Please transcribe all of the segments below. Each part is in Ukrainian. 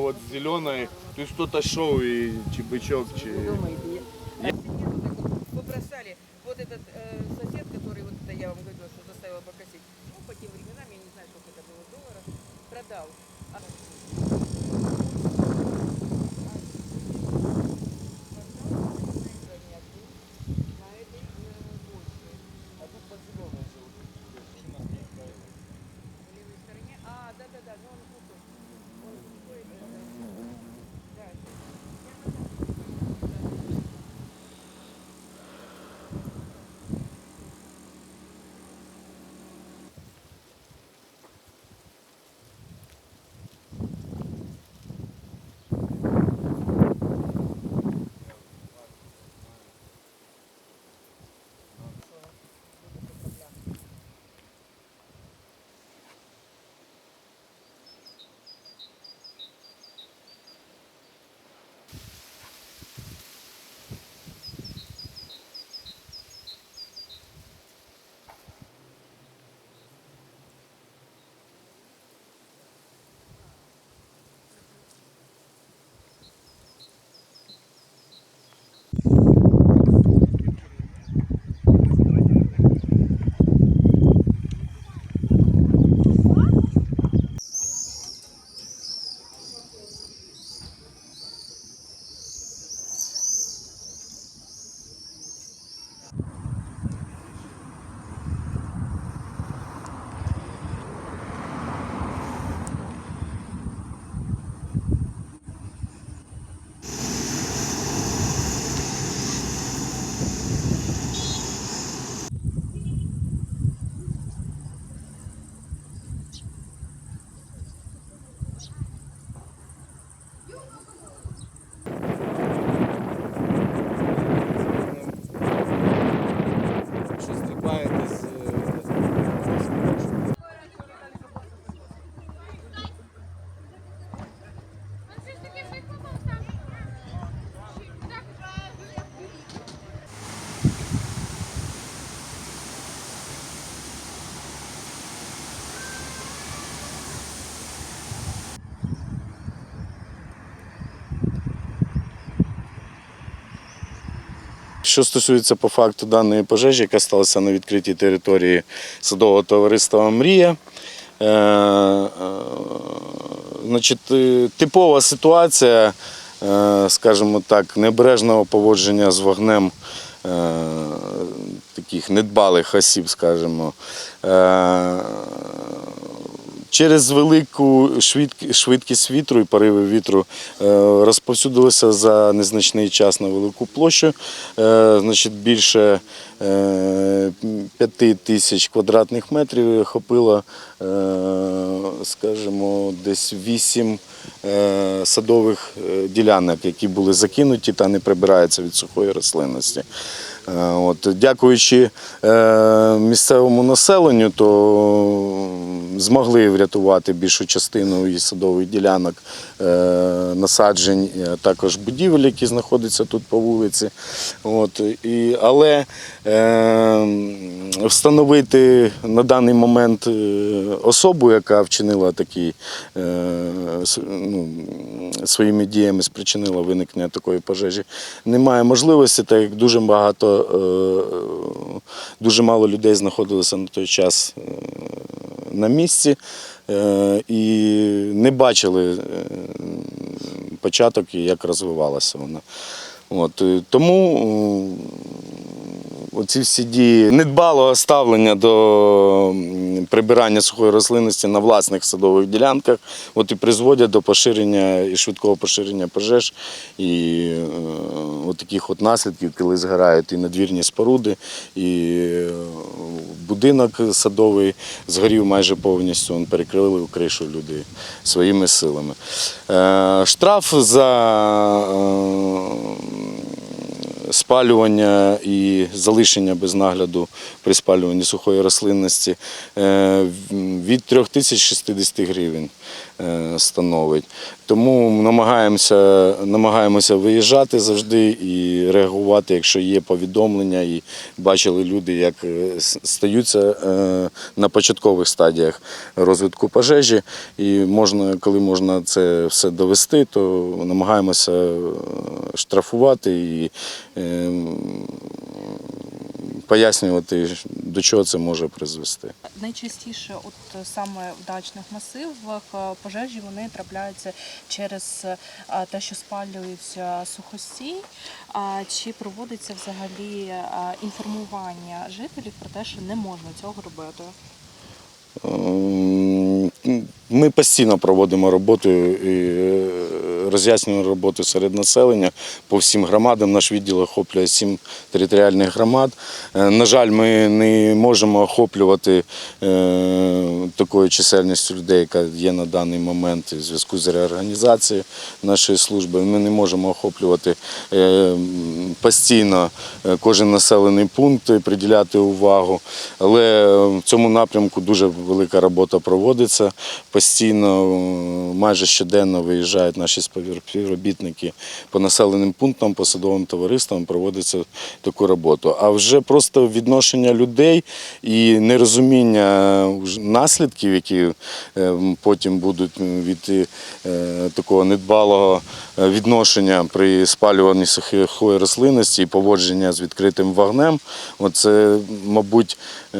Вот зеленой, то есть кто-то шел и чебычок, чи... Думаете, Що стосується по факту даної пожежі, яка сталася на відкритій території садового товариства Мрія. Е, е, значить, е, типова ситуація, скажімо так, небережного поводження з вогнем таких недбалих осіб, скажімо. Через велику швидкість вітру і пориви вітру е, розповсюдилося за незначний час на велику площу. Е, Значить, більше е, п'яти тисяч квадратних метрів охопило, е, скажімо, десь вісім садових ділянок, які були закинуті та не прибираються від сухої рослинності. Е, От, дякуючи е, місцевому населенню, то змогли врятувати більшу частину і садових ділянок, е, насаджень, а також будівель, які знаходяться тут по вулиці. От, і, але е, встановити на даний момент е, особу, яка вчинила такий е, ну, своїми діями спричинила виникнення такої пожежі, немає можливості, так як дуже багато, е, дуже мало людей знаходилося на той час е, на місці е, і не бачили е, початок і як розвивалася вона. От, е, тому е, оці всі дії недбалого ставлення до прибирання сухої рослинності на власних садових ділянках от і призводять до поширення і швидкого поширення пожеж і е, от таких от наслідків, коли згорають і надвірні споруди, і е, будинок садовий згорів майже повністю, перекрили кришу люди своїми силами. Е, Штраф за спалювання і залишення без нагляду при спалюванні сухої рослинності е, від 3060 гривень. Е, становить. Тому намагаємося, намагаємося виїжджати завжди і реагувати, якщо є повідомлення, і бачили люди, як е, стаються е, на початкових стадіях розвитку пожежі. І можна, коли можна це все довести, то намагаємося штрафувати і пояснювати, до чого це може призвести. Найчастіше, от е, саме в дачних масивах е, пожежі вони трапляються через е, те, що спалюється сухостій. А Чи проводиться взагалі інформування жителів про те, що не можна цього робити? Ми постійно проводимо роботу е, роз'яснюємо роботу серед населення по всім громадам. Наш відділ охоплює сім територіальних громад. Е, На жаль, ми не можемо охоплювати е, такою чисельністю людей, яка є на даний момент в зв'язку з реорганізацією нашої служби. Ми не можемо охоплювати постійно кожен населений пункт, приділяти увагу. Але в цьому напрямку дуже велика робота проводиться. Постійно, е, майже щоденно виїжджають наші співробітники по населеним пунктам, по садовим товариствам, проводиться таку роботу. А вже просто відношення людей і нерозуміння наслідків, які е, потім будуть від е, такого недбалого е, відношення при спалюванні сухої рослинності і поводження з відкритим вогнем. Оце, мабуть, е,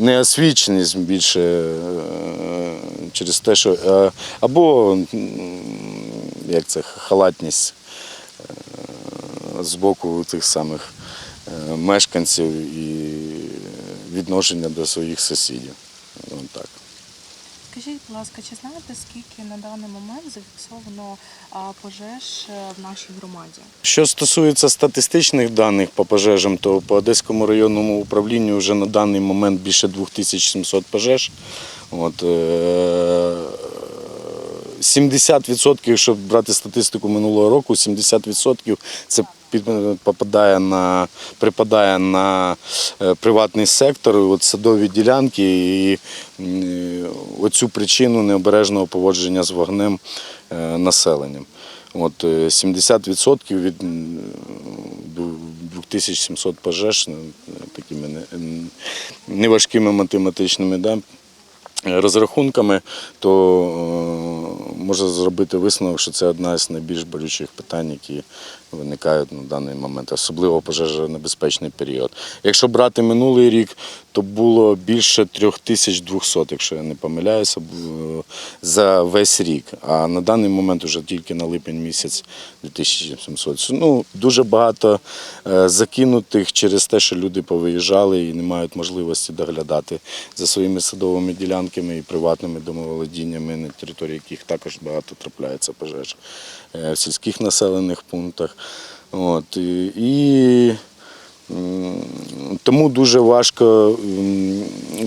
неосвіченість більше е, через те, що е, або як це халатність е, з боку тих самих е, мешканців і відношення до своїх сусідів. От так. Скажіть, будь ласка, чи знаєте, скільки на даний момент зафіксовано пожеж в нашій громаді? Що стосується статистичних даних по пожежам, то по Одеському районному управлінню вже на даний момент більше 2700 пожеж. От, е, 70%, якщо брати статистику минулого року, 70% це попадає на, припадає на е, приватний сектор, от садові ділянки і оцю причину необережного поводження з вогнем е, населенням. От е, 70% від м, ду- 2700 пожеж ну, такими неважкими математичними да, розрахунками, то е, можна зробити висновок, що це одна з найбільш болючих питань, які виникають на даний момент, особливо пожежонебезпечний період. Якщо брати минулий рік, то було більше 3200, якщо я не помиляюся, за весь рік. А на даний момент вже тільки на липень місяць 2700. Ну, дуже багато е, закинутих через те, що люди повиїжджали і не мають можливості доглядати за своїми садовими ділянками і приватними домоволодіннями, на території яких також багато трапляється пожеж е, в сільських населених пунктах. От, і, тому дуже важко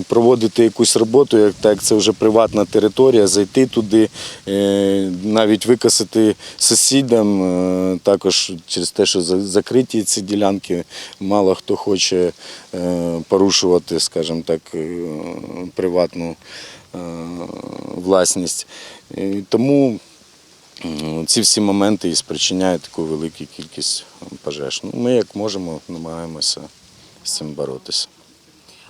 проводити якусь роботу, як так це вже приватна територія, зайти туди, е, навіть викасити сусідам, е, також через те, що закриті ці ділянки, мало хто хоче е, порушувати, скажімо так, приватну власність. Тому Ці всі моменти і спричиняють таку велику кількість пожеж. Ну, ми як можемо, намагаємося з цим боротися.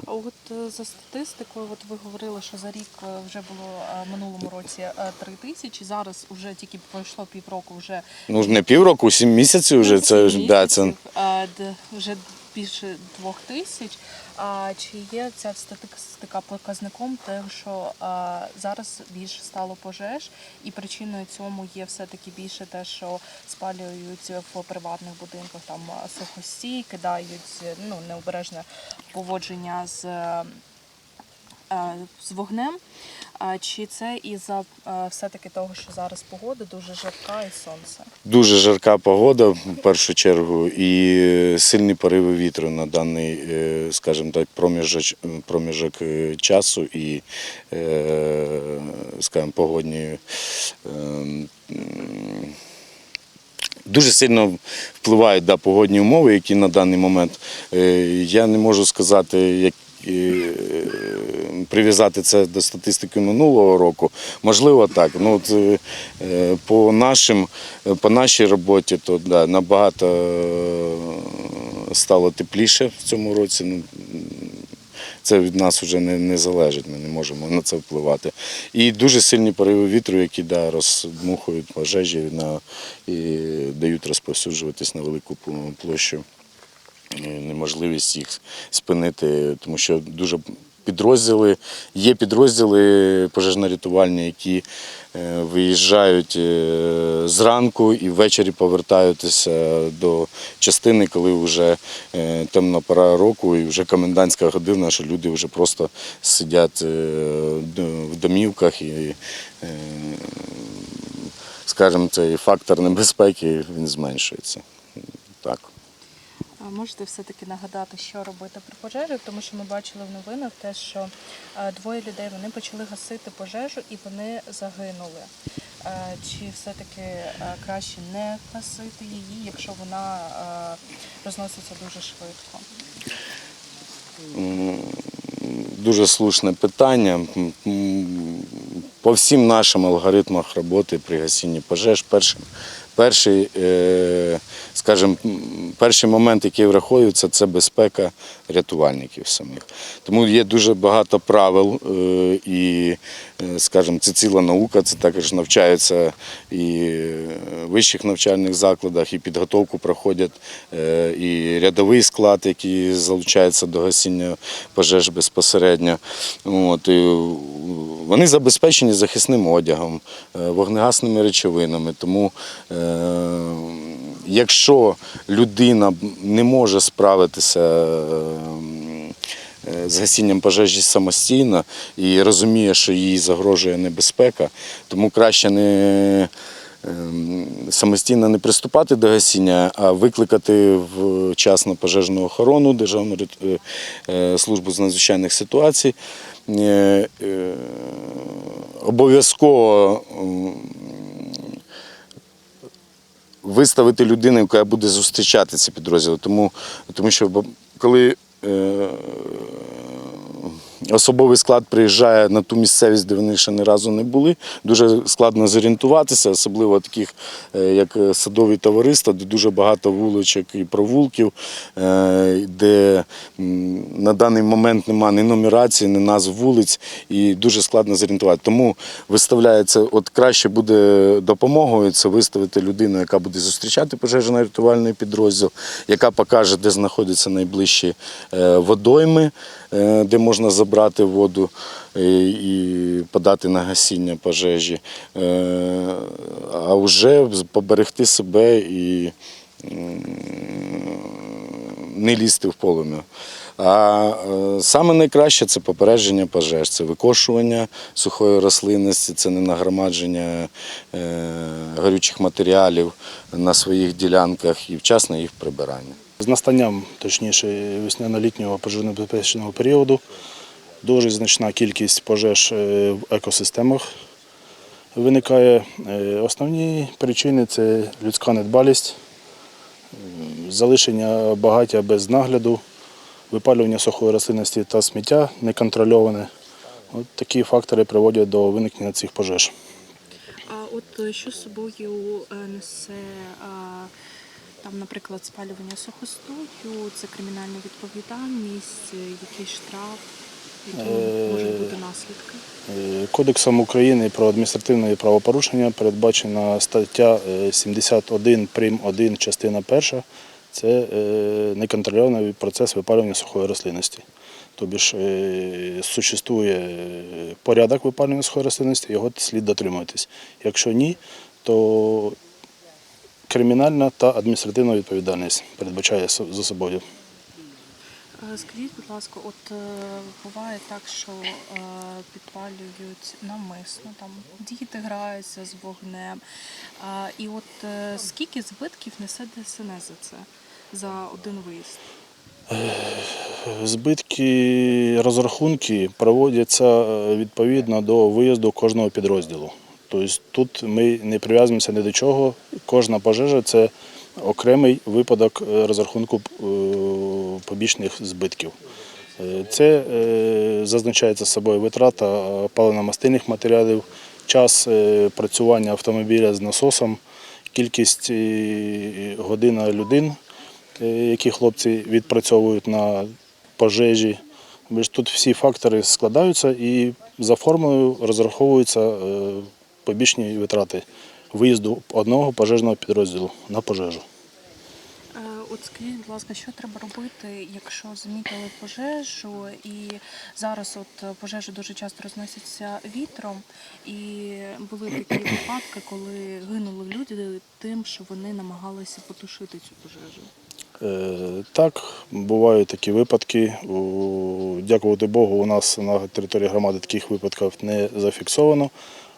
А от е, за статистикою, от ви говорили, що за рік е, вже було е, минулому році три тисячі. Зараз вже тільки пройшло півроку, вже Ну не півроку, сім місяців вже це ж- да, це місяців, вже більше двох тисяч. А чи є ця статистика показником того, що а, зараз більше стало пожеж, і причиною цьому є все-таки більше те, що спалюють в приватних будинках там сухості, кидають ну необережне поводження з. Е, з вогнем, чи це із-за е, все-таки того, що зараз погода дуже жарка і сонце? дуже жарка погода в першу чергу і сильні пориви вітру на даний, е, скажімо так, проміжок, проміжок часу і, скажімо, погодні. Дуже сильно впливають да, погодні умови, які на даний момент. Я не можу сказати, як е, прив'язати це до статистики минулого року, можливо, так. Ну, от, е, по, нашим, по нашій роботі то да, набагато е, стало тепліше в цьому році. Ну, це від нас вже не, не залежить, ми не можемо на це впливати. І дуже сильні пориви вітру, які да, роздмухують пожежі на, і дають розповсюджуватись на велику площу. Неможливість їх спинити, тому що дуже підрозділи, є підрозділи пожежно-рятувальні, які е, виїжджають е, зранку і ввечері повертаються до частини, коли вже е, темна пора року і вже комендантська година, що люди вже просто сидять в домівках і, скажімо, цей фактор небезпеки він зменшується. Так. Можете все-таки нагадати, що робити при пожежі, тому що ми бачили в новинах те, що двоє людей вони почали гасити пожежу і вони загинули. Чи все-таки краще не гасити її, якщо вона розноситься дуже швидко? Дуже слушне питання. По всім нашим алгоритмах роботи при гасінні пожеж, перший, е, скажімо, перший момент, який враховується, це безпека рятувальників самих. Тому є дуже багато правил е, і, е, скажімо, це ціла наука, це також навчаються і в вищих навчальних закладах, і підготовку проходять е, і рядовий склад, який залучається до гасіння пожеж безпосередньо. От, і вони забезпечені захисним одягом, е, вогнегасними речовинами. Тому, е, якщо людина не може справитися е, з гасінням пожежі самостійно і розуміє, що їй загрожує небезпека, тому краще не ем, самостійно не приступати до гасіння, а викликати вчасно пожежну охорону, Державну е, службу з надзвичайних ситуацій. Е, е, Обов'язково виставити людину, яка буде зустрічати ці підрозділи. Тому, тому що коли е, особовий склад приїжджає на ту місцевість, де вони ще ні разу не були, дуже складно зорієнтуватися, особливо таких, е, як е, садові товариства, де дуже багато вуличок і провулків, е, де на даний момент немає ні нумерації, ні назв вулиць, і дуже складно зорієнтувати. Тому виставляється, от краще буде допомогою це виставити людину, яка буде зустрічати пожежно-рятувальний підрозділ, яка покаже, де знаходяться найближчі водойми, де можна забрати воду е, і подати на гасіння пожежі, Е, а вже поберегти себе і не лізти в полум'я. А е, саме найкраще це попередження пожеж, це викошування сухої рослинності, це не нагромадження е, горючих матеріалів на своїх ділянках і вчасне їх прибирання. З настанням, точніше, весняно-літнього пожежно-безпечного періоду дуже значна кількість пожеж е, в екосистемах виникає. Е, Основні причини це людська недбалість, залишення багаття без нагляду, випалювання сухої рослинності та сміття неконтрольоване. От такі фактори приводять до виникнення цих пожеж. А от е, що з собою несе там, наприклад, спалювання сухостою, це кримінальна відповідальність, е, який штраф, які Е, можуть бути наслідки? Е, Кодексом України про адміністративне правопорушення передбачена стаття е, 71 прим. 1 частина 1. Це неконтрольований процес випалювання сухої рослинності. Тобі ж существує порядок випалювання сухої рослинності, його слід дотримуватись. Якщо ні, то кримінальна та адміністративна відповідальність передбачає за собою. Е, Скажіть, будь ласка, от е, буває так, що е, підпалюють навмисно, там діти граються з вогнем. І от скільки збитків несе ДСНС за це за один виїзд? Збитки розрахунки проводяться відповідно до виїзду кожного підрозділу. Тобто тут ми не прив'язуємося ні до чого. Кожна пожежа це окремий випадок е, розрахунку е, побічних збитків. Е, Це зазначається собою витрата паливно-мастильних матеріалів, час працювання автомобіля з насосом, кількість година людей, е, які хлопці відпрацьовують на пожежі. Тут всі фактори складаються і за формулою розраховуються е, побічні витрати виїзду одного пожежного підрозділу на пожежу. Е, От скажіть, будь ласка, що треба робити, якщо замітили пожежу, і зараз от пожежі дуже часто розносяться вітром, і були такі випадки, коли гинули люди тим, що вони намагалися потушити цю пожежу. Е, Так, бувають такі випадки. Дякувати Богу, у нас на території громади таких випадків не зафіксовано.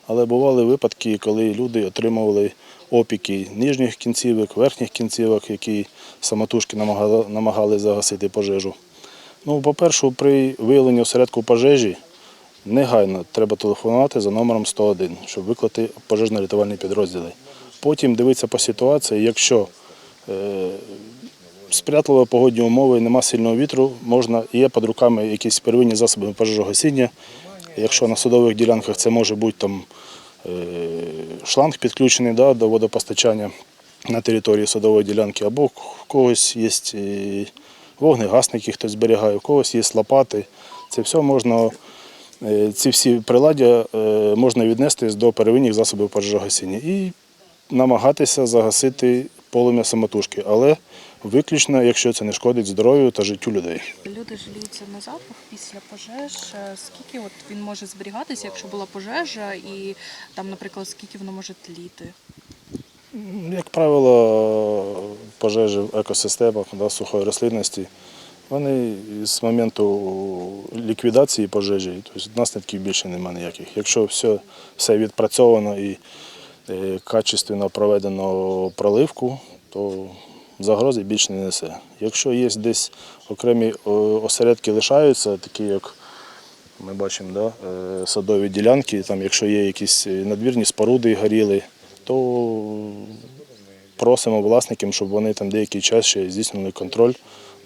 Але бували випадки, коли люди отримували опіки нижніх кінцівок, верхніх кінцівок, які самотужки намагали, загасити пожежу. Ну, по-перше, при виявленні осередку пожежі негайно треба телефонувати за номером 101, щоб викликати пожежно-рятувальні підрозділи. Потім дивитися по ситуації, якщо е, сприятливі погодні умови, нема сильного вітру, можна є під руками якісь первинні засоби пожежогасіння. Якщо на судових ділянках це може бути там е, шланг підключений да, до водопостачання на території судової ділянки, або в когось є е, вогнегасник, який хтось зберігає, у когось є лопати. Це все можна, е, ці всі приладдя можна віднести до первинних засобів пожежогасіння і намагатися загасити полум'я самотужки, але виключно, якщо це не шкодить здоров'ю та життю людей. Люди жаліються на запах після пожеж. Е, Скільки от він може зберігатися, якщо була пожежа, і там, наприклад, скільки воно може тліти? Як правило, пожежі в екосистемах да, сухої рослинності, вони з моменту ліквідації пожежі, тобто наслідків більше немає ніяких. Якщо все, все відпрацьовано і качественно проведено проливку, то загрози більше не несе. Якщо є десь окремі осередки лишаються, такі як ми бачимо, да, е, садові ділянки, там, якщо є якісь надвірні споруди горіли, то просимо власників, щоб вони там деякий час ще здійснили контроль.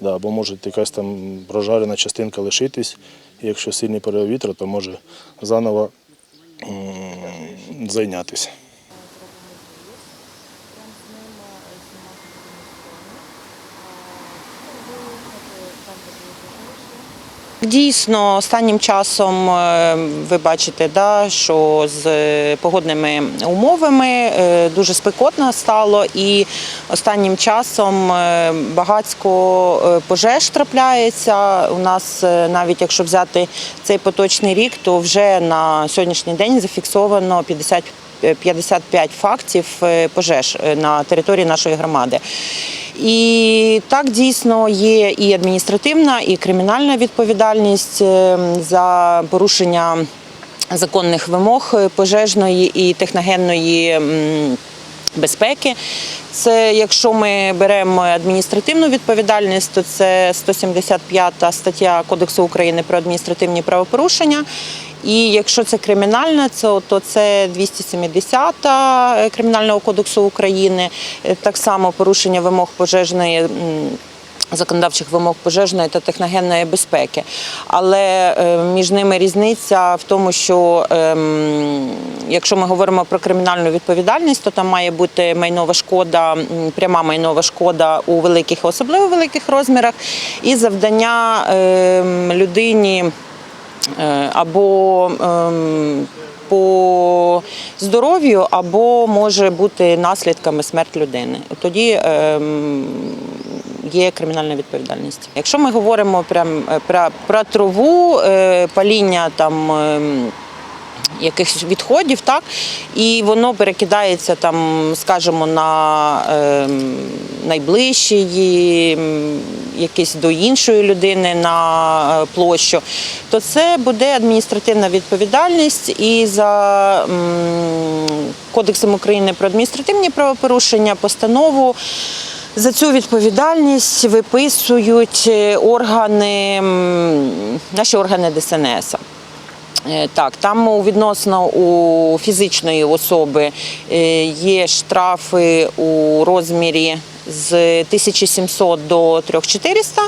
Да, бо може якась там прожарена частинка лишитись, і якщо сильний порив то може заново зайнятися. Дійсно, останнім часом е, ви бачите, да, що з е, погодними умовами е, дуже спекотно стало, і останнім часом багатько е, пожеж трапляється. У нас навіть якщо взяти цей поточний рік, то вже на сьогоднішній день зафіксовано 50 е, 55 фактів е, пожеж е, на території нашої громади. І так дійсно є і адміністративна, і кримінальна відповідальність е, за порушення законних вимог пожежної і техногенної безпеки. Це якщо ми беремо адміністративну відповідальність, то це 175 стаття Кодексу України про адміністративні правопорушення. І якщо це кримінальне, це- то це 270 Кримінального кодексу України, Е, так само порушення вимог пожежної. Законодавчих вимог пожежної та техногенної безпеки, але е, між ними різниця в тому, що ем, якщо ми говоримо про кримінальну відповідальність, то там має бути майнова шкода, пряма майнова шкода у великих, особливо великих розмірах, і завдання ем, людині е, або ем, по здоров'ю, або може бути наслідками смерть людини. Тоді ем, є кримінальна відповідальність. Якщо ми говоримо прям е, про, про траву, е, паління там. Якихось відходів, так і воно перекидається там, скажімо, на ем, найближчі, якісь до іншої людини на е, площу, то це буде адміністративна відповідальність і за м, Кодексом України про адміністративні правопорушення постанову. За цю відповідальність виписують е, органи, наші органи ДСНС. Е, Так, там у- відносно у фізичної особи е, є штрафи у розмірі з 1700 до 3400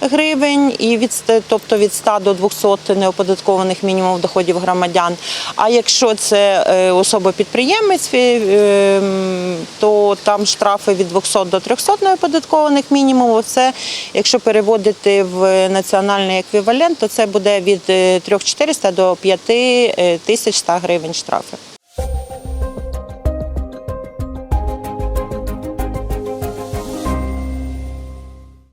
гривень, і від, тобто від 100 до 200 неоподаткованих мінімумів доходів громадян. А якщо це е, особа-підприємець, е, то там штрафи від 200 до 300 неоподаткованих мінімумів. Це, якщо переводити в національний еквівалент, то це буде від е, 3400 до 5100 гривень штрафи.